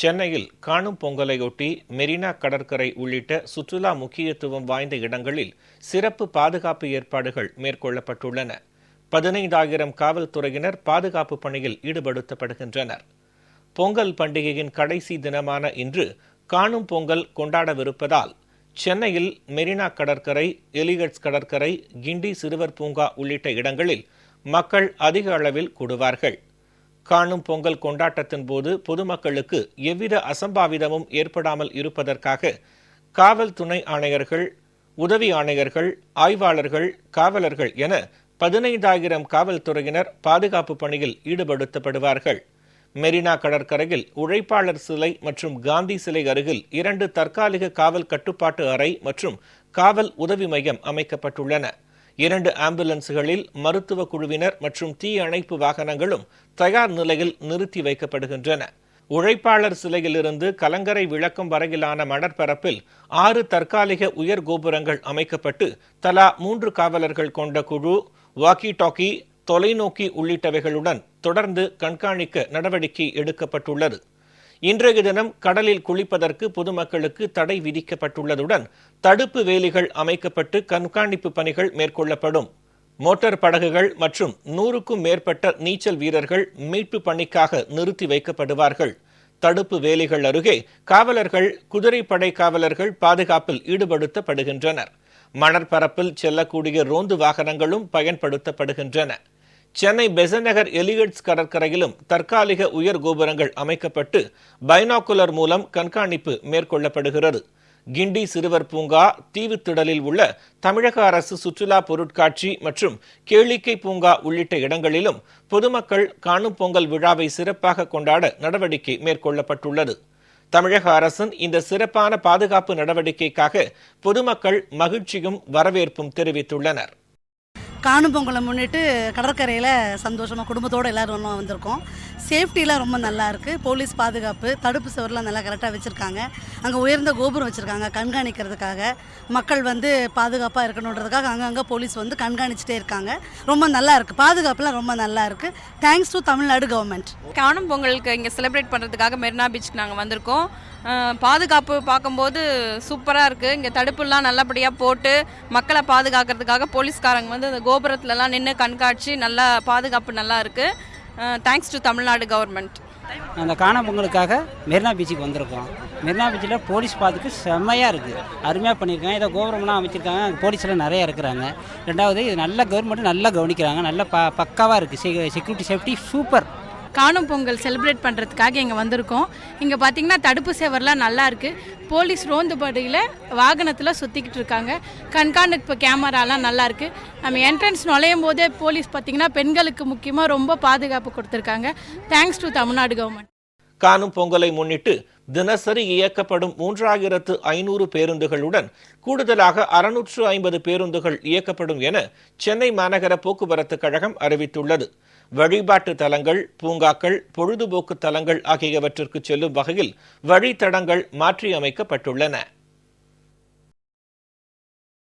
சென்னையில் காணும் பொங்கலையொட்டி மெரினா கடற்கரை உள்ளிட்ட சுற்றுலா முக்கியத்துவம் வாய்ந்த இடங்களில் சிறப்பு பாதுகாப்பு ஏற்பாடுகள் மேற்கொள்ளப்பட்டுள்ளன. பதினைந்தாயிரம் காவல்துறையினர் பாதுகாப்பு பணியில் ஈடுபடுத்தப்படுகின்றனர். பொங்கல் பண்டிகையின் கடைசி தினமான இன்று காணும் பொங்கல் கொண்டாடவிருப்பதால் சென்னையில் மெரினா கடற்கரை எலிகட்ஸ் கடற்கரை கிண்டி சிறுவர் பூங்கா உள்ளிட்ட இடங்களில் மக்கள் அதிக அளவில் கூடுவார்கள். காணும் பொங்கல் கொண்டாட்டத்தின் போது பொதுமக்களுக்கு எவ்வித அசம்பாவிதமும் ஏற்படாமல் இருப்பதற்காக காவல் துணை ஆணையர்கள் உதவி ஆணையர்கள் ஆய்வாளர்கள் காவலர்கள் என பதினைந்தாயிரம் காவல்துறையினர் பாதுகாப்பு பணியில் ஈடுபடுத்தப்படுவார்கள். மெரினா கடற்கரையில் உழைப்பாளர் சிலை மற்றும் காந்தி சிலை அருகில் இரண்டு தற்காலிக காவல் கட்டுப்பாட்டு அறை மற்றும் காவல் உதவி மையம் அமைக்கப்பட்டுள்ளன. இரண்டு ஆம்புலன்ஸ்களில் மருத்துவ குழுவினர் மற்றும் தீ அணைப்பு வாகனங்களும் தயார் நிலையில் நிறுத்தி வைக்கப்படுகின்றன. உழைப்பாளர் சிலையிலிருந்து கலங்கரை விளக்கம் வரையிலான மணற்பரப்பில் ஆறு தற்காலிக உயர் கோபுரங்கள் அமைக்கப்பட்டு தலா மூன்று காவலர்கள் கொண்ட குழு வாக்கி டாக்கி தொலைநோக்கி உள்ளிட்டவைகளுடன் தொடர்ந்து கண்காணிக்க நடவடிக்கை எடுக்கப்பட்டுள்ளது. இன்றைய தினம் கடலில் குளிப்பதற்கு பொதுமக்களுக்கு தடை விதிக்கப்பட்டுள்ளதுடன் தடுப்பு வேலிகள் அமைக்கப்பட்டு கண்காணிப்பு பணிகள் மேற்கொள்ளப்படும். மோட்டார் படகுகள் மற்றும் நூறுக்கும் மேற்பட்ட நீச்சல் வீரர்கள் மீட்பு பணிக்காக நிறுத்தி வைக்கப்படுவார்கள். தடுப்பு வேலிகள் அருகே காவலர்கள் குதிரைப்படை காவலர்கள் பாதுகாப்பில் ஈடுபடுத்தப்படுகின்றனர். மணற்பரப்பில் செல்லக்கூடிய ரோந்து வாகனங்களும் பயன்படுத்தப்படுகின்றன. சென்னை பெசநகர் எலிகட்ஸ் கடற்கரையிலும் தற்காலிக உயர் கோபுரங்கள் அமைக்கப்பட்டு பைனாக்குலர் மூலம் கண்காணிப்பு மேற்கொள்ளப்படுகிறது. கிண்டி சிறுவர் பூங்கா தீவுத்திடலில் உள்ள தமிழக அரசு சுற்றுலா பொருட்காட்சி மற்றும் கேளிக்கை பூங்கா உள்ளிட்ட இடங்களிலும் பொதுமக்கள் காணும் பொங்கல் விழாவை சிறப்பாக கொண்டாட நடவடிக்கை மேற்கொள்ளப்பட்டுள்ளது. தமிழக அரசின் இந்த சிறப்பான பாதுகாப்பு நடவடிக்கைக்காக பொதுமக்கள் மகிழ்ச்சியும் வரவேற்பும் தெரிவித்துள்ளனர். காணும் பொங்கலை முன்னிட்டு கடற்கரையில் சந்தோஷமாக குடும்பத்தோடு எல்லோரும் ஒன்றா வந்திருக்கோம். சேஃப்டிலாம் ரொம்ப நல்லா இருக்குது போலீஸ் பாதுகாப்பு தடுப்பு சுவர்லாம் நல்லா கரெக்டாக வச்சுருக்காங்க. அங்கே உயர்ந்த கோபுரம் வச்சுருக்காங்க கண்காணிக்கிறதுக்காக. மக்கள் வந்து பாதுகாப்பாக இருக்கணுன்றதுக்காக அங்கங்கே போலீஸ் வந்து கண்காணிச்சிட்டே இருக்காங்க. ரொம்ப நல்லா இருக்குது பாதுகாப்புலாம் ரொம்ப நல்லா இருக்குது தேங்க்ஸ் டு தமிழ்நாடு கவர்மெண்ட் காணும் பொங்கலுக்கு இங்கே செலிப்ரேட் பண்ணுறதுக்காக மெரினா பீச்சுக்கு நாங்கள் வந்திருக்கோம். பாதுகாப்பு பார்க்கும்போது சூப்பராக இருக்குது இங்கே தடுப்புலாம் நல்லபடியாக போட்டு மக்களை பாதுகாக்கிறதுக்காக போலீஸ்காரங்க வந்து அந்த கோபுரத்துலலாம் நின்று கண்காட்சி நல்லா பாதுகாப்பு நல்லா இருக்குது தேங்க்ஸ் டு தமிழ்நாடு கவர்மெண்ட் அந்த காண பொங்கலுக்காக மெரினா பீச்சுக்கு வந்திருக்கோம். மெரினா பீச்சில் போலீஸ் பார்த்துக்கு செம்மையாக இருக்குது அருமையாக பண்ணியிருக்காங்க. இதை கோபுரம்லாம் அமைச்சிருக்காங்க. போலீஸ்லாம் நிறைய இருக்கிறாங்க. ரெண்டாவது இது நல்ல கவர்மெண்ட்டு நல்லா கவனிக்கிறாங்க. நல்ல ப பக்காவாக இருக்குது செக்யூரிட்டி சேஃப்டி சூப்பர் காணும் பொங்கல் செலிப்ரேட் பண்ணுறதுக்காக இங்கே வந்திருக்கோம். இங்கே பார்த்தீங்கன்னா தடுப்பு சேவர்லாம் நல்லாயிருக்கு போலீஸ் ரோந்து படியில் வாகனத்தில் சுற்றிக்கிட்டு இருக்காங்க. கண்காணிப்பு கேமராலாம் நல்லாயிருக்கு நம்ம என்ட்ரன்ஸ் நுழையும் போதே போலீஸ் பார்த்தீங்கன்னா பெண்களுக்கு முக்கியமாக ரொம்ப பாதுகாப்பு கொடுத்துருக்காங்க. தேங்க்ஸ் டு தமிழ்நாடு கவர்மெண்ட் காணும் பொங்கலை முன்னிட்டு தினசரி இயக்கப்படும் மூன்றாயிரத்து ஐநூறு பேருந்துகளுடன் கூடுதலாக அறுநூற்று ஐம்பது பேருந்துகள் இயக்கப்படும் என சென்னை மாநகர போக்குவரத்து கழகம் அறிவித்துள்ளது. வழிபாட்டு தலங்கள் பூங்காக்கள் பொழுதுபோக்கு தலங்கள் ஆகியவற்றிற்கு செல்லும் வகையில் வழித்தடங்கள் மாற்றியமைக்கப்பட்டுள்ளன.